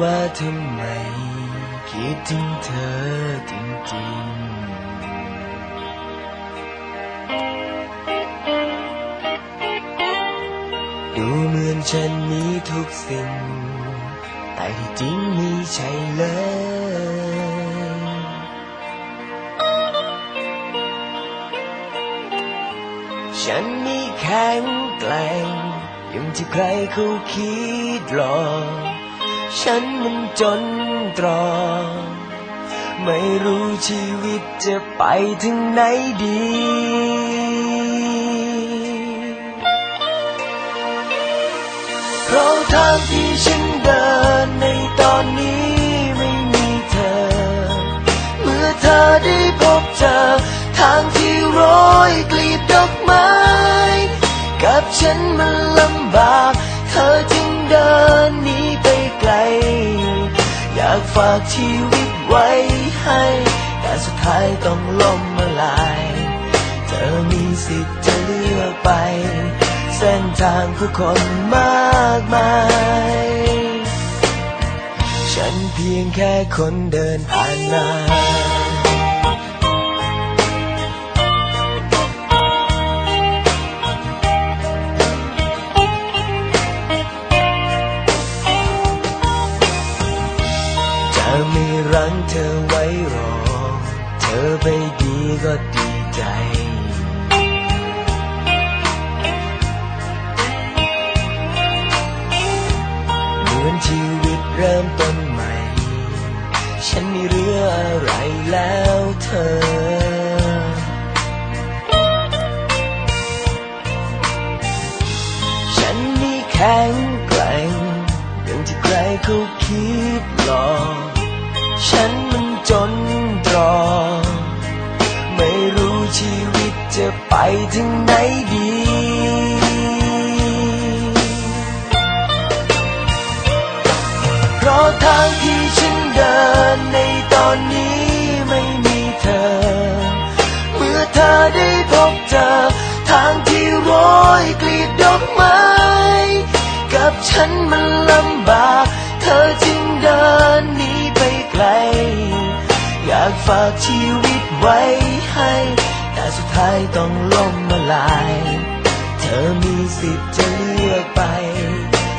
ว่าทำไมคิดถึงเธอจริงๆ ดูเหมือนฉันมีทุกสิ่ง แต่ที่จริงไม่ใช่เลยฉันนี่แข็งแกร่งอย่างที่ใครเขาคิดหรอก ฉันมันจนตรอไม่รู้ชีวิตจะไปถึงไหนดีเพราะทางที่ฉันเดินในตอนนี้ไม่มีเธอ เมื่อเธอได้พบเจอทางที่โร้อยกลีบดอกไม้ กับฉันมันลำบาก เธอจึงเดินหนีไป ไกล อยากฝากชีวิตไว้ให้ แต่สุดท้ายต้องล่มละลาย เธอมีสิทธิ์จะเลือกไป เส้นทางผู้คนมากมาย ฉันเพียงแค่คนเดินผ่านมา ไม่รั้งเธอไว้รอ เธอไปดีก็ดีใจ เหมือนชีวิตเริ่มต้นใหม่ ฉันมีเรืออะไรแล้วเธอฉันนี่แข็งแกร่งอย่างที่ใครเขาคิดหรอก ฉันมันจนตรอกไม่รู้ชีวิตจะไปถึงไหนดี เพราะทางที่ฉันเดินในตอนนี้ไม่มีเธอ เมื่อเธอได้พบเจอ ทางที่โร้อยกลีบดอกไม้ กับฉันมันลำบาก เธอจึงเดินากฝากชีวิตไว้ให้ แต่สุดท้ายต้องล่มละลาย เธอมีสิทธิ์จะเลือกไป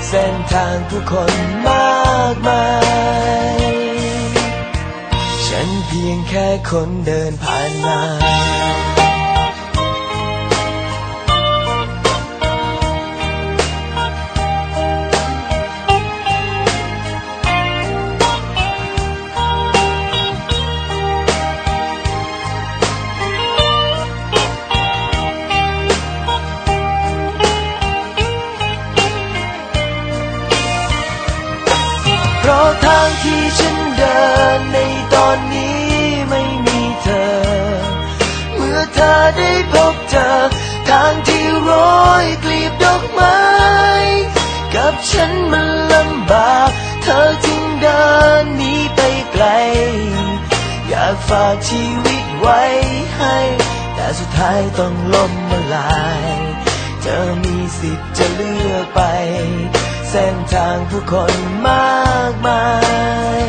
เส้นทางผู้คนมากมาย ฉันเพียงแค่คนเดินผ่านมา ราะทางที่ฉันเดินในตอนนี้ไม่มีเธอ เมื่อเธอได้พบเจอทางที่โร้อยกลีบดอกไม้ กับฉันมันลำบาก เธอจึงเดินหนีไปไกล อยากฝากชีวิตไว้ให้ แต่สุดท้ายต้องล่มละลาย เธอมีสิทธิ์จะเลือกไป ส้นทางผู้คนมากมาย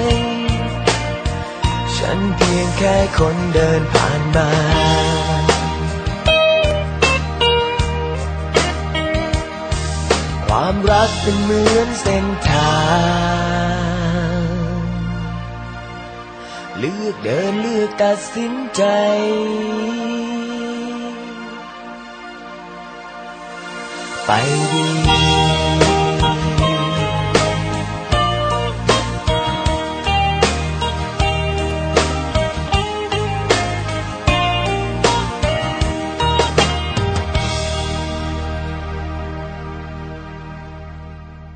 ฉันเพียงแค่คนเดินผ่านมาความรักเป็นเหมือนเส้นทาง เลือกเดินเลือกตัดสินใจ ไปดี